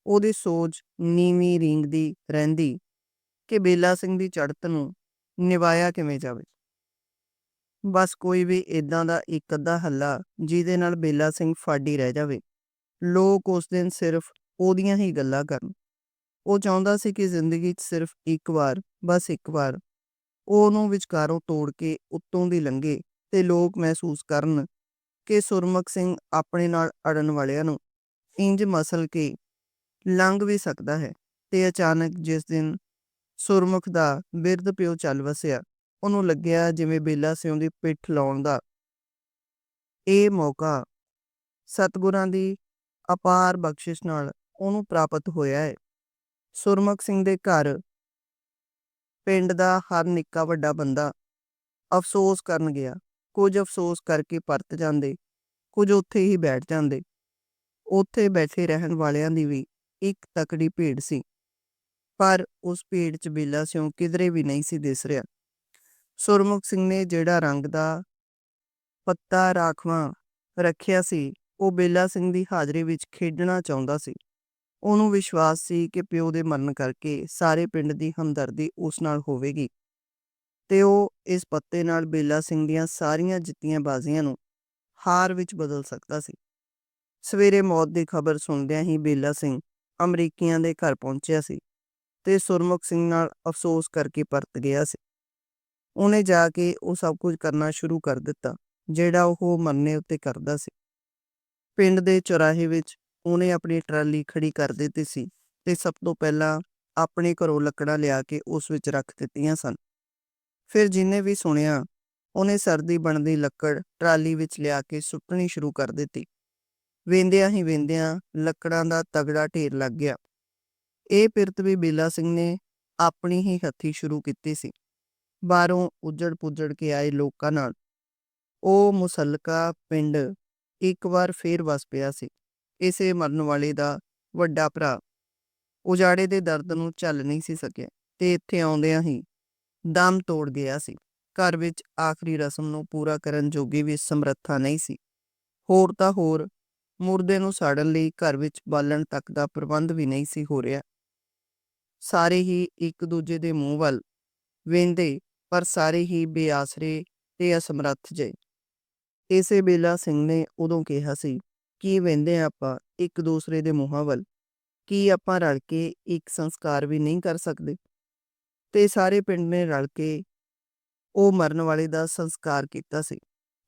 ਉਹਦੀ ਸੋਚ ਨੀਵੀਂ ਰੀਂਗਦੀ ਰਹਿੰਦੀ ਕਿ ਬੇਲਾ ਸਿੰਘ ਦੀ ਚੜ੍ਹਤ ਨੂੰ ਨਿਭਾਇਆ ਕਿਵੇਂ ਜਾਵੇ। ਬਸ ਕੋਈ ਵੀ ਇਦਾਂ ਦਾ ਇੱਕ ਅੱਧਾ ਹੱਲਾ ਜਿਹਦੇ ਨਾਲ ਬੇਲਾ ਸਿੰਘ ਫਾਡੀ ਰਹਿ ਜਾਵੇ, ਲੋਕ ਉਸ ਦਿਨ ਸਿਰਫ ਉਹਦੀਆਂ ਹੀ ਗੱਲਾਂ ਕਰਨ। ਉਹ ਚਾਹੁੰਦਾ ਸੀ ਕਿ ਜ਼ਿੰਦਗੀ 'ਚ ਸਿਰਫ ਇੱਕ ਵਾਰ, ਬਸ ਇੱਕ ਵਾਰ, ਉਹਨੂੰ ਵਿਚਕਾਰੋਂ ਤੋੜ ਕੇ ਉੱਤੋਂ ਦੀ ਲੰਘੇ ਤੇ ਲੋਕ ਮਹਿਸੂਸ ਕਰਨ ਕਿ ਸੁਰਮੁਖ ਸਿੰਘ ਆਪਣੇ ਨਾਲ ਅੜਨ ਵਾਲਿਆਂ ਨੂੰ ਇੰਜ ਮਸਲ ਕੇ ਲੰਘ ਵੀ ਸਕਦਾ ਹੈ ਤੇ ਅਚਾਨਕ ਜਿਸ ਦਿਨ ਸੁਰਮੁਖ ਦਾ ਬਿਰਧ ਪਿਓ ਚੱਲ ਵਸਿਆ, ਉਹਨੂੰ ਲੱਗਿਆ ਜਿਵੇਂ ਬੇਲਾ ਸਿਉਂ ਦੀ ਪਿੱਠ ਲਾਉਣ ਦਾ। ਇਹ ਮੌਕਾ ਸਤਿਗੁਰਾਂ ਦੀ ਅਪਾਰ ਬਖਸ਼ਿਸ਼ ਨਾਲ ਉਹਨੂੰ ਪ੍ਰਾਪਤ ਹੋਇਆ ਹੈ। ਸੁਰਮੁਖ ਸਿੰਘ ਦੇ ਘਰ ਪਿੰਡ ਦਾ ਹਰ ਨਿੱਕਾ ਵੱਡਾ ਬੰਦਾ ਅਫਸੋਸ ਕਰਨ ਗਿਆ। ਕੁਝ ਅਫਸੋਸ ਕਰਕੇ ਪਰਤ ਜਾਂਦੇ, ਕੁਝ ਉੱਥੇ ਹੀ ਬੈਠ ਜਾਂਦੇ। ਉੱਥੇ ਬੈਠੇ ਰਹਿਣ ਵਾਲਿਆਂ ਦੀ ਵੀ ਇੱਕ ਤਕੜੀ ਭੀੜ ਸੀ। ਪਰ ਉਸ ਭੀੜ 'ਚ ਬੇਲਾ ਸਿਉਂ ਕਿਧਰੇ ਵੀ ਨਹੀਂ ਸੀ ਦਿਸ ਰਿਹਾ। ਸੁਰਮੁਖ ਸਿੰਘ ਨੇ ਜਿਹੜਾ ਰੰਗ ਦਾ ਪੱਤਾ ਰਾਖਵਾਂ ਰੱਖਿਆ ਸੀ, ਉਹ ਬੇਲਾ ਸਿੰਘ ਦੀ ਹਾਜ਼ਰੀ ਵਿੱਚ ਖੇਡਣਾ ਚਾਹੁੰਦਾ ਸੀ। ਉਹਨੂੰ ਵਿਸ਼ਵਾਸ ਸੀ ਕਿ ਪਿਓ ਦੇ ਮਰਨ ਕਰਕੇ ਸਾਰੇ ਪਿੰਡ ਦੀ ਹਮਦਰਦੀ ਉਸ ਨਾਲ ਹੋਵੇਗੀ। ਤੇ ਉਹ ਇਸ ਪੱਤੇ ਨਾਲ ਬੇਲਾ ਸਿੰਘ ਦੀਆਂ ਸਾਰੀਆਂ ਜਿੱਤੀਆਂ ਬਾਜ਼ੀਆਂ ਨੂੰ ਹਾਰ ਵਿੱਚ ਬਦਲ ਸਕਦਾ ਸੀ। ਸਵੇਰੇ ਮੌਤ ਦੀ ਖਬਰ ਸੁਣਦਿਆਂ ਹੀ ਬੇਲਾ ਸਿੰਘ ਅਮਰੀਕੀਆਂ ਦੇ ਘਰ ਪਹੁੰਚਿਆ ਸੀ ਤੇ ਸੁਰਮੁਖ ਸਿੰਘ ਨਾਲ ਅਫਸੋਸ ਕਰਕੇ ਪਰਤ ਗਿਆ ਸੀ। ਉਹਨੇ ਜਾ ਕੇ ਉਹ ਸਭ ਕੁਝ ਕਰਨਾ ਸ਼ੁਰੂ ਕਰ ਦਿੱਤਾ, ਜਿਹੜਾ ਉਹ ਮਰਨੇ ਉੱਤੇ ਕਰਦਾ ਸੀ। ਪਿੰਡ ਦੇ ਚੁਰਾਹੇ ਵਿੱਚ ਉਹਨੇ ਆਪਣੀ ਟਰਾਲੀ ਖੜੀ ਕਰ ਦਿੱਤੀ ਸੀ ਤੇ ਸਭ ਤੋਂ ਪਹਿਲਾਂ ਆਪਣੇ ਘਰੋਂ ਲੱਕੜਾਂ ਲਿਆ ਕੇ ਉਸ ਵਿੱਚ ਰੱਖ ਦਿੱਤੀਆਂ ਸਨ। ਫਿਰ ਜਿੰਨੇ ਵੀ ਸੁਣਿਆ, ਉਹਨੇ ਸਰਦੀ ਬਣਦੀ ਲੱਕੜ ਟਰਾਲੀ ਵਿੱਚ ਲਿਆ ਕੇ ਸੁੱਟਣੀ ਸ਼ੁਰੂ ਕਰ ਦਿੱਤੀ। ਵੇਂਦਿਆਂ ਹੀ ਵੇਂਦਿਆਂ ਲੱਕੜਾਂ ਦਾ ਤਗੜਾ ਢੇਰ ਲੱਗ ਗਿਆ। ਇਹ ਪਿਰਤ ਵੀ ਬੇਲਾ ਸਿੰਘ ਨੇ ਆਪਣੀ ਹੀ ਹੱਥੀ ਸ਼ੁਰੂ ਕੀਤੀ ਸੀ। ਬਾਹਰੋਂ ਉੱਜੜ ਪੁੱਜੜ ਕੇ ਆਏ ਲੋਕਾਂ ਨਾਲ। ਉਹ ਮੁਸਲਕਾ ਪਿੰਡ ਇੱਕ ਵਾਰ ਫੇਰ ਵਸ ਪਿਆ ਸੀ। ਇਸੇ ਮਰਨ ਵਾਲੇ ਦਾ ਵੱਡਾ ਭਰਾ। ਉਜਾੜੇ ਦੇ ਦਰਦ ਨੂੰ ਝੱਲ ਨਹੀਂ ਸੀ ਸਕਿਆ ਤੇ ਇੱਥੇ ਆਉਂਦਿਆਂ ਹੀ ਦਮ ਤੋੜ ਗਿਆ ਸੀ। ਘਰ ਵਿੱਚ ਆਖਰੀ ਰਸਮ ਨੂੰ ਪੂਰਾ ਕਰਨ ਜੋਗੀ ਵੀ ਸਮਰੱਥਾ ਨਹੀਂ ਸੀ। ਹੋਰ ਤਾਂ ਹੋਰ, ਮੁਰਦੇ ਨੂੰ ਸਾੜਨ ਲਈ ਘਰ ਵਿੱਚ ਬਾਲਣ ਤੱਕ ਦਾ ਪ੍ਰਬੰਧ ਵੀ ਨਹੀਂ ਸੀ ਹੋ ਰਿਹਾ। ਸਾਰੇ ਹੀ ਇੱਕ ਦੂਜੇ ਦੇ ਮੂੰਹ ਵੱਲ ਵੇਂਦੇ, ਪਰ ਸਾਰੇ ਹੀ ਬੇਆਸਰੇ ਤੇ ਅਸਮਰੱਥ ਜੇ। ਇਸੇ ਬੇਲਾ ਸਿੰਘ ਨੇ ਉਦੋਂ ਕਿਹਾ ਸੀ, ਕੀ ਵੇਂਦੇ ਆਪਾਂ ਇੱਕ ਦੂਸਰੇ ਦੇ ਮੂੰਹਾਂ ਵੱਲ? ਕੀ ਆਪਾਂ ਰਲ ਕੇ ਇੱਕ ਸੰਸਕਾਰ ਵੀ ਨਹੀਂ ਕਰ ਸਕਦੇ? ਤੇ ਸਾਰੇ ਪਿੰਡ ਨੇ ਰਲ ਕੇ ਉਹ ਮਰਨ ਵਾਲੇ ਦਾ ਸੰਸਕਾਰ ਕੀਤਾ ਸੀ।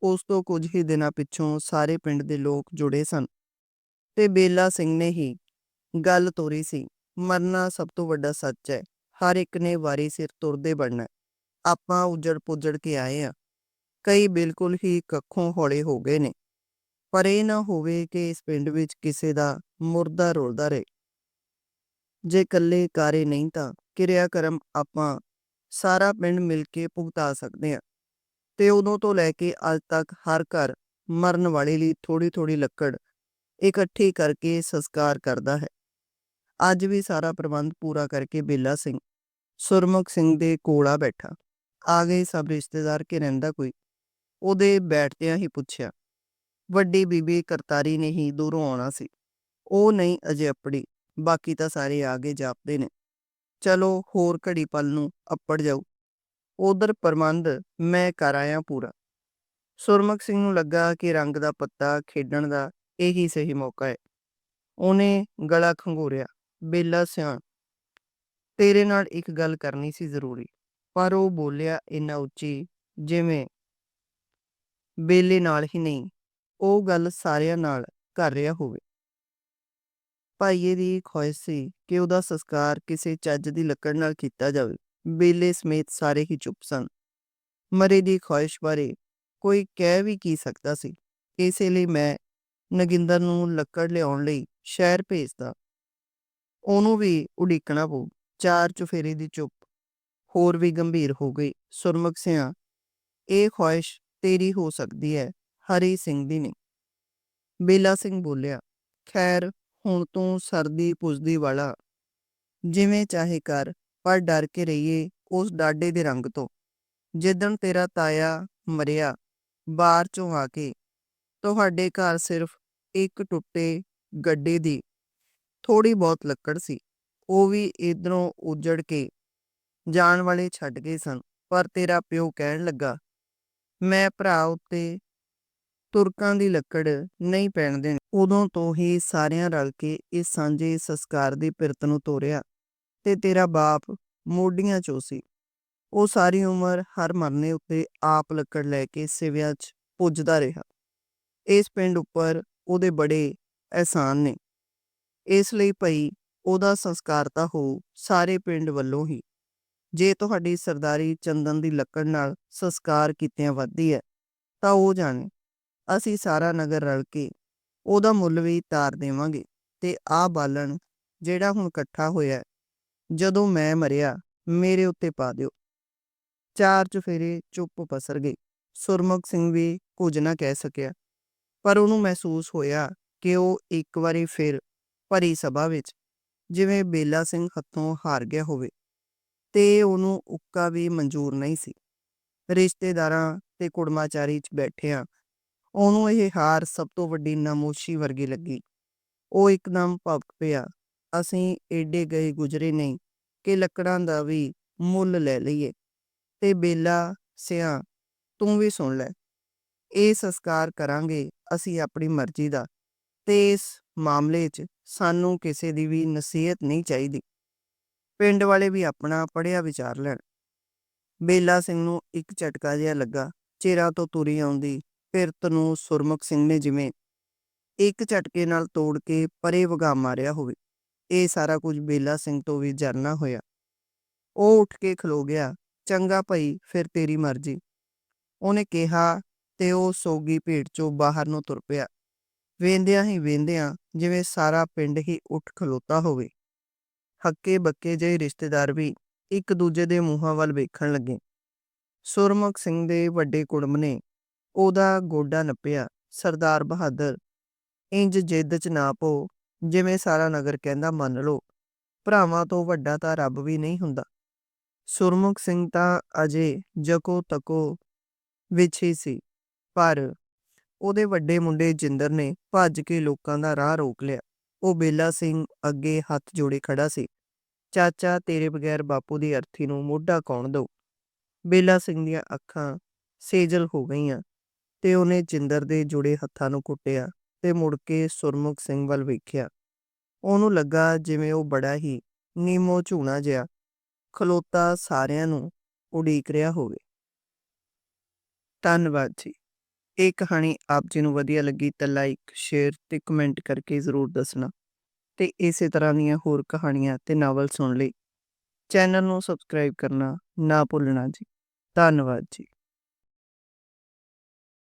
ਉਸ ਤੋਂ ਕੁਝ ਹੀ ਦਿਨਾਂ ਪਿੱਛੋਂ ਸਾਰੇ ਪਿੰਡ ਦੇ ਲੋਕ ਜੁੜੇ ਸਨ ਤੇ ਬੇਲਾ ਸਿੰਘ ਨੇ ਹੀ ਗੱਲ ਤੋਰੀ ਸੀ, ਮਰਨਾ ਸਭ ਤੋਂ ਵੱਡਾ ਸੱਚ ਹੈ, ਹਰ ਇੱਕ ਨੇ ਵਾਰੀ ਸਿਰ ਤੁਰਦੇ ਬਣਨਾ ਆਪਾਂ ਉਜੜ ਪੁੱਜੜ ਕੇ ਆਏ ਆ ਕਈ ਬਿਲਕੁਲ ਹੀ ਕੱਖੋਂ ਹੌਲੇ ਹੋ ਗਏ ਨੇ, ਪਰ ਇਹ ਨਾ ਹੋਵੇ ਕਿ ਇਸ ਪਿੰਡ ਵਿੱਚ ਕਿਸੇ ਦਾ ਮੁਰਦਾ ਰੋਲਦਾ ਰਹੇ। ਜੇ ਇਕੱਲੇ ਕਾਰੇ ਨਹੀਂ ਤਾਂ ਕਿਰਿਆ ਕਰਮ ਆਪਾਂ ਸਾਰਾ ਪਿੰਡ ਮਿਲ ਕੇ ਭੁਗਤਾ ਸਕਦੇ ਹਾਂ। ਤੇ ਉਦੋਂ ਤੋਂ ਲੈ ਕੇ ਅੱਜ ਤੱਕ ਹਰ ਘਰ ਮਰਨ ਵਾਲੇ ਲਈ ਥੋੜੀ ਥੋੜੀ ਲੱਕੜ ਇਕੱਠੀ ਕਰਕੇ ਸੰਸਕਾਰ ਕਰਦਾ ਹੈ। ਅੱਜ ਵੀ ਸਾਰਾ ਪ੍ਰਬੰਧ ਪੂਰਾ ਕਰਕੇ ਬੇਲਾ ਸਿੰਘ, ਸੁਰਮੁਖ ਸਿੰਘ ਦੇ ਕੋਲਾ ਬੈਠਾ। ਆ ਗਏ ਸਭ ਰਿਸ਼ਤੇਦਾਰ ਕੇ ਰਹਿੰਦਾ ਕੋਈ। ਉਹਦੇ ਬੈਠਦਿਆਂ ਹੀ ਪੁੱਛਿਆ, ਵੱਡੀ ਬੀਬੀ ਕਰਤਾਰੀ ਨੇ ਹੀ ਦੂਰੋਂ ਆਉਣਾ ਸੀ। ਉਹ ਨਹੀਂ ਅਜੇ ਅਪੜੀ ਬਾਕੀ ਤਾਂ ਸਾਰੇ ਆ ਗਏ ਜਾਪਦੇ ਨੇ। ਚਲੋ ਹੋਰ ਘੜੀ ਪਲ ਨੂੰ ਅੱਪੜ ਜਾਊ। ਉਧਰ ਪ੍ਰਬੰਧ ਮੈਂ ਕਰ ਆਇਆ ਪੂਰਾ। ਸੁਰਮੁਖ ਸਿੰਘ ਨੂੰ ਲੱਗਾ ਕਿ ਰੰਗ ਦਾ ਪੱਤਾ ਖੇਡਣ ਦਾ ਇਹੀ ਸਹੀ ਮੌਕਾ ਹੈ ਉਹਨੇ ਗਲਾ ਖੰਗੋਰਿਆ, ਬੇਲਾ ਸਿਆਣ, ਤੇਰੇ ਨਾਲ ਇੱਕ ਗੱਲ ਕਰਨੀ ਸੀ ਜ਼ਰੂਰੀ ਪਰ ਉਹ ਬੋਲਿਆ ਇੰਨਾ ਉੱਚੀ, ਜਿਵੇਂ ਬੇਲੇ ਨਾਲ ਹੀ ਨਹੀਂ, ਉਹ ਗੱਲ ਸਾਰਿਆਂ ਨਾਲ ਕਰ ਰਿਹਾ ਹੋਵੇ। ਭਾਈਏ ਦੀ ਖੁਆਇਸ਼ ਸੀ ਕਿ ਉਹਦਾ ਸੰਸਕਾਰ ਕਿਸੇ ਚੱਜ ਦੀ ਲੱਕੜ ਨਾਲ ਕੀਤਾ ਜਾਵੇ। ਬੇਲੇ ਸਮੇਤ ਸਾਰੇ ਹੀ ਚੁੱਪ ਸਨ। ਮਰੇ ਦੀ ਖੁਆਇਸ਼ ਬਾਰੇ ਕੋਈ ਕਹਿ ਵੀ ਕੀ ਸਕਦਾ ਸੀ। ਇਸੇ ਲਈ ਮੈਂ ਨਗਿੰਦਰ ਨੂੰ ਲੱਕੜ ਲਿਆਉਣ ਲਈ ਸ਼ਹਿਰ ਭੇਜਦਾ। ਉਹਨੂੰ ਵੀ ਉਡੀਕਣਾ ਪਊ। ਚਾਰ ਚੁਫੇਰੇ ਦੀ ਚੁੱਪ ਹੋਰ ਵੀ ਗੰਭੀਰ ਹੋ ਗਈ। ਸੁਰਮੁਖ ਸਿਆ, ਇਹ ਖੁਆਇਸ਼ ਤੇਰੀ ਹੋ ਸਕਦੀ ਹੈ। ਹਰੀ ਸਿੰਘ ਦੀ ਨਹੀਂ। ਬੇਲਾ ਸਿੰਘ ਬੋਲਿਆ, ਖੈਰ ਹੁਣ ਤੂੰ ਸਰਦੀ ਪੁੱਜਦੀ ਵਾਲਾ। ਜਿਵੇਂ ਚਾਹੇ ਕਰ, ਪਰ ਡਰ ਕੇ ਰਹੀਏ ਉਸ ਡਾਡੇ ਦੇ ਰੰਗ ਤੋਂ। ਜਿੱਦਣ ਤੇਰਾ ਤਾਇਆ ਮਰਿਆ, ਬਾਹਰ ਚੋਂ ਆ ਕੇ, ਤੁਹਾਡੇ ਘਰ ਸਿਰਫ ਇੱਕ ਟੁੱਟੇ ਗੱਡੇ ਦੀ ਥੋੜੀ ਬਹੁਤ ਲੱਕੜ ਸੀ। ਉਹ ਵੀ ਇਧਰੋਂ ਉਜੜ ਕੇ, ਜਾਣ ਵਾਲੇ ਛੱਡ ਗਏ ਸਨ, ਪਰ ਤੇਰਾ ਪਿਓ ਕਹਿਣ ਲੱਗਾ, ਮੈਂ ਭਰਾ ਉੱਤੇ ਤੁਰਕਾਂ ਦੀ ਲੱਕੜ ਨਹੀਂ ਪੈਣ ਦੇਣੀ ਉਦੋਂ ਤੋਂ ਹੀ ਸਾਰਿਆਂ ਰਲ ਕੇ ਇਸ ਸਾਂਝੇ ਸੰਸਕਾਰ ਦੀ ਪਿਰਤ ਨੂੰ ਤੋਰਿਆ ਤੇ ਤੇਰਾ ਬਾਪ ਮੋਢੀਆਂ ਚੋਂ ਸੀ। ਉਹ ਸਾਰੀ ਉਮਰ ਹਰ ਮਰਨੇ ਉੱਤੇ ਆਪ ਲੱਕੜ ਲੈ ਕੇ ਸਿਵਿਆਂ 'ਚ ਪੁੱਜਦਾ ਰਿਹਾ। ਇਸ ਪਿੰਡ ਉੱਪਰ ਉਹਦੇ ਬੜੇ ਅਹਿਸਾਨ ਨੇ। ਇਸ ਲਈ ਭਈ ਉਹਦਾ ਸੰਸਕਾਰ ਤਾਂ ਹੋ ਸਾਰੇ ਪਿੰਡ ਵੱਲੋਂ ਹੀ। ਜੇ ਤੁਹਾਡੀ ਸਰਦਾਰੀ ਚੰਦਨ ਦੀ ਲੱਕੜ ਨਾਲ ਸੰਸਕਾਰ ਕੀਤਿਆਂ ਵੱਧਦੀ ਹੈ, ਤਾਂ ਉਹ ਜਾਣੇ। ਅਸੀਂ ਸਾਰਾ ਨਗਰ ਰਲ ਕੇ ਉਹਦਾ ਮੁੱਲ ਵੀ ਤਾਰ ਦੇਵਾਂਗੇ। ਤੇ ਆਹ ਬਾਲਣ ਜਿਹੜਾ ਹੁਣ ਇਕੱਠਾ ਹੋਇਆ, ਜਦੋਂ ਮੈਂ ਮਰਿਆ, ਮੇਰੇ ਉੱਤੇ ਪਾ ਦਿਓ। ਚਾਰ ਚੁਫੇਰੇ ਚੁੱਪ ਪਸਰ ਗਈ ਸੁਰਮੁਖ ਸਿੰਘ ਵੀ ਕੁਝ ਨਾ ਕਹਿ ਸਕਿਆ। ਪਰ ਉਹਨੂੰ ਮਹਿਸੂਸ ਹੋਇਆ ਕਿ ਉਹ ਇੱਕ ਵਾਰੀ ਫਿਰ ਭਰੀ ਸਭਾ ਵਿੱਚ, ਜਿਵੇਂ ਬੇਲਾ ਸਿੰਘ ਹੱਥੋਂ ਹਾਰ ਗਿਆ ਹੋਵੇ। ਤੇ ਉਹਨੂੰ ਉੱਕਾ ਵੀ ਮਨਜ਼ੂਰ ਨਹੀਂ ਸੀ। ਰਿਸ਼ਤੇਦਾਰਾਂ ਤੇ ਕੁੜਮਾਚਾਰੀ 'ਚ ਬੈਠਿਆਂ ਉਹਨੂੰ ਇਹ ਹਾਰ ਸਭ ਤੋਂ ਵੱਡੀ ਨਾਮੋਸ਼ੀ ਵਰਗੀ ਲੱਗੀ। ਉਹ ਇੱਕਦਮ ਭਪਕ ਪਿਆ, ਅਸੀਂ ਏਡੇ ਗਏ ਗੁਜਰੇ ਨਹੀਂ ਕਿ ਲੱਕੜਾਂ ਦਾ ਵੀ ਮੁੱਲ ਲੈ ਲਈਏ। ਤੇ ਬੇਲਾ ਸਿਆ, ਤੂੰ ਵੀ ਸੁਣ ਲੈ। ਇਹ ਸੰਸਕਾਰ ਕਰਾਂਗੇ ਅਸੀਂ ਆਪਣੀ ਮਰਜ਼ੀ ਦਾ। ਤੇ ਇਸ ਮਾਮਲੇ 'ਚ ਸਾਨੂੰ ਕਿਸੇ ਦੀ ਵੀ ਨਸੀਹਤ ਨਹੀਂ ਚਾਹੀਦੀ। ਪਿੰਡ ਵਾਲੇ ਵੀ ਆਪਣਾ ਪੜਿਆ ਵਿਚਾਰ ਲੈਣ। ਬੇਲਾ ਸਿੰਘ ਨੂੰ ਇੱਕ ਝਟਕਾ ਜਿਹਾ ਲੱਗਾ ਚਿਹਰਾ ਤੋਂ ਤੁਰੀ ਆਉਂਦੀ ਪਿਰਤ ਨੂੰ ਸੁਰਮੁਖ ਸਿੰਘ ਨੇ ਜਿਵੇਂ ਇੱਕ ਝਟਕੇ ਨਾਲ ਤੋੜ ਕੇ ਪਰੇ ਵਗਾ ਮਾਰਿਆ ਹੋਵੇ, ਇਹ ਸਾਰਾ ਕੁਝ ਬੇਲਾ ਸਿੰਘ ਤੋਂ ਵੀ ਜਰਨਾ ਹੋਇਆ। ਉਹ ਉੱਠ ਕੇ ਖਲੋ ਗਿਆ, ਚੰਗਾ ਭਈ, ਫਿਰ ਤੇਰੀ ਮਰਜ਼ੀ। ਉਹਨੇ ਕਿਹਾ ਤੇ ਉਹ ਸੋਗੀ ਭੇਡ ਚੋਂ ਬਾਹਰ ਨੂੰ ਤੁਰ ਪਿਆ। ਵੇਂਦਿਆਂ ਹੀ ਵੇਂਦਿਆਂ ਜਿਵੇਂ ਸਾਰਾ ਪਿੰਡ ਹੀ ਉੱਠ ਖਲੋਤਾ ਹੋਵੇ। ਹੱਕੇ ਬੱਕੇ ਜਿਹੇ ਰਿਸ਼ਤੇਦਾਰ ਵੀ ਇੱਕ ਦੂਜੇ ਦੇ ਮੂੰਹਾਂ ਵੱਲ ਵੇਖਣ ਲੱਗੇ। ਸੁਰਮੁਖ ਸਿੰਘ ਦੇ ਵੱਡੇ ਕੁੜਮ ਨੇ ਉਹਦਾ ਗੋਡਾ ਨੱਪਿਆ, ਸਰਦਾਰ ਬਹਾਦਰ, ਇੰਜ ਜਿੱਦ ਚ ਨਾ ਪੋ ਜਿਵੇਂ ਸਾਰਾ ਨਗਰ ਕਹਿੰਦਾ ਮੰਨ ਲਓ। ਭਰਾਵਾਂ ਤੋਂ ਵੱਡਾ ਤਾਂ ਰੱਬ ਵੀ ਨਹੀਂ ਹੁੰਦਾ। ਸੁਰਮੁਖ ਸਿੰਘ ਤਾਂ ਅਜੇ ਜਕੋ ਤਕੋ ਵਿੱਚ ਹੀ ਸੀ, ਪਰ ਉਹਦੇ ਵੱਡੇ ਮੁੰਡੇ ਜਿੰਦਰ ਨੇ ਭੱਜ ਕੇ ਲੋਕਾਂ ਦਾ ਰਾਹ ਰੋਕ ਲਿਆ। ਉਹ ਬੇਲਾ ਸਿੰਘ ਅੱਗੇ ਹੱਥ ਜੋੜੇ ਖੜਾ ਸੀ, ਚਾਚਾ, ਤੇਰੇ ਬਗੈਰ ਬਾਪੂ ਦੀ ਅਰਥੀ ਨੂੰ ਮੋਢਾ ਕੌਣ ਦਊ? ਬੇਲਾ ਸਿੰਘ ਦੀਆਂ ਅੱਖਾਂ ਸੇਜਲ ਹੋ ਗਈਆਂ। ਤੇ ਉਹਨੇ ਜਿੰਦਰ ਦੇ ਜੁੜੇ ਹੱਥਾਂ ਨੂੰ ਕੁੱਟਿਆ ਤੇ ਮੁੜ ਕੇ ਸੁਰਮੁਖ ਸਿੰਘ ਵੱਲ ਵੇਖਿਆ। ਉਹਨੂੰ ਲੱਗਾ ਜਿਵੇਂ ਉਹ ਬੜਾ ਹੀ ਨੀਮੋ ਝੂਣਾ ਜਿਹਾ, ਖਲੋਤਾ ਸਾਰਿਆਂ ਨੂੰ ਉਡੀਕ ਰਿਹਾ ਹੋਵੇ। ਧੰਨਵਾਦ ਜੀ। ਇਹ ਕਹਾਣੀ ਆਪ ਜੀ ਨੂੰ ਵਧੀਆ ਲੱਗੀ ਤਾਂ ਲਾਈਕ ਸ਼ੇਅਰ ਤੇ ਕਮੈਂਟ ਕਰਕੇ ਜ਼ਰੂਰ ਦੱਸਣਾ। ਤੇ ਇਸੇ ਤਰ੍ਹਾਂ ਦੀਆਂ ਹੋਰ ਕਹਾਣੀਆਂ ਤੇ ਨਾਵਲ ਸੁਣ ਲਈ ਚੈਨਲ ਨੂੰ ਸਬਸਕ੍ਰਾਈਬ ਕਰਨਾ ਨਾ ਭੁੱਲਣਾ ਜੀ। ਧੰਨਵਾਦ ਜੀ।